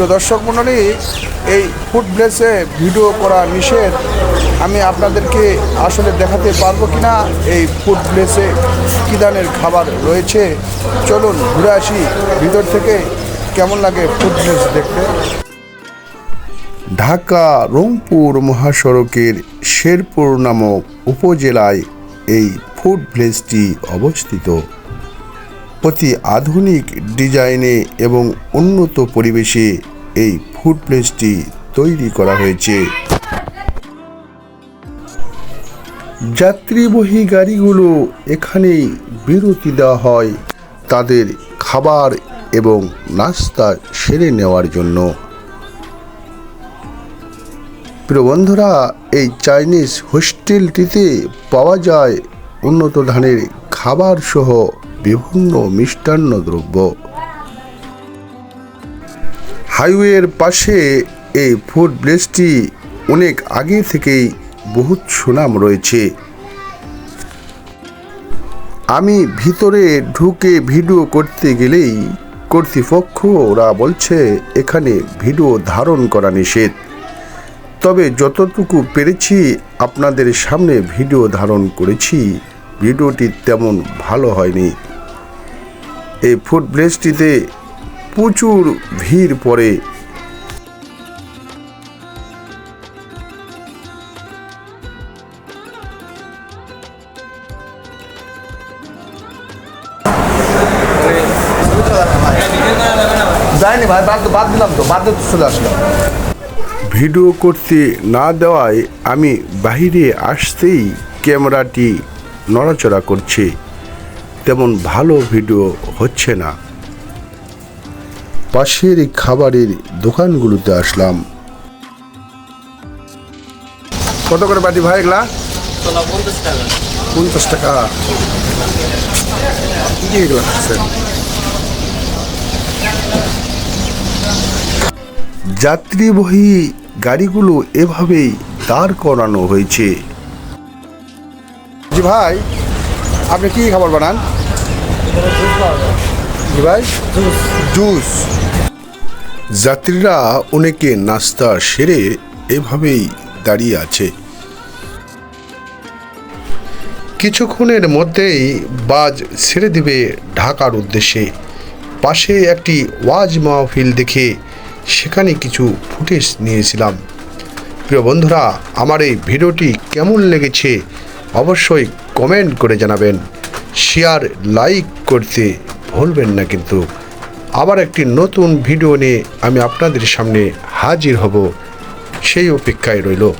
প্রিয় দর্শক মণ্ডলী, এই ফুড প্লেসে ভিডিও করা নিষেধ আমি আপনাদেরকে আসলে দেখাতে পারব কি না এই ফুড প্লেসে কী ধরনের খাবার রয়েছে? চলুন ঘুরে আসি ভিতর থেকে, কেমন লাগে ফুড প্লেস দেখতে? ঢাকা রংপুর মহাসড়কের শেরপুর নামক উপজেলায় এই ফুড প্লেসটি অবস্থিত। অতি আধুনিক ডিজাইনে এবং উন্নত পরিবেশে এই ফুড প্লেসটি তৈরি করা হয়েছে। যাত্রীবহী গাড়িগুলো এখানেই বিরতি দেওয়া হয় তাদের খাবার এবং নাস্তা সেরে নেওয়ার জন্য। প্রিয় বন্ধুরা, এই চাইনিজ হোস্টেলটিতে পাওয়া যায় উন্নত ধানের খাবার সহ বিভিন্ন মিষ্টান্ন দ্রব্য। হাইওয়ের পাশে এই ফুড প্লেসটি অনেক আগে থেকেই বহুত সুনাম রয়েছে। আমি ভিতরে ঢুকে ভিডিও করতে গেলেই কর্তৃপক্ষ ওরা বলছে, এখানে ভিডিও ধারণ করা নিষেধ। তবে যতটুকু পেরেছি, আপনাদের সামনে ভিডিও ধারণ করেছি। ভিডিওটি তেমন ভালো হয়নি। এই ফুড প্লেসটিতে প্রচুর ভিড় পড়ে। যায়নি ভাই বাদ বাদ দিলাম তো বাদ দিতে চলে আসলাম। ভিডিও করতে না দেওয়ায় আমি বাহিরে আসতেই ক্যামেরাটি নড়াচড়া করছে। তেমন ভালো ভিডিও হচ্ছে না। পাশের খাবারের দোকানগুলোতে আসলাম। কত করে বাটি ভাই এগুলা? পঞ্চাশ টাকা। এগুলো খাচ্ছেন? যাত্রীবহী গাড়িগুলো এভাবেই দাঁড় করানো হয়েছে। জি ভাই। আপনি কি খাবার বানান? জুস। যাত্রীরা অনেকে নাস্তা সেরে এভাবেই দাঁড়িয়ে আছে। কিছুক্ষণের মধ্যেই বাজ ছেড়ে দিবে ঢাকার উদ্দেশ্যে। পাশে একটি ওয়াজ মাহফিল দেখে সেখানে কিছু ফুটেজ নিয়েছিলাম। প্রিয় বন্ধুরা, আমার এই ভিডিওটি কেমন লেগেছে অবশ্যই কমেন্ট করে জানাবেন। শেয়ার, লাইক করতে ভুলবেন না কিন্তু। আবার একটি নতুন ভিডিও নিয়ে আমি আপনাদের সামনে হাজির হব। সেই অপেক্ষায় রইল।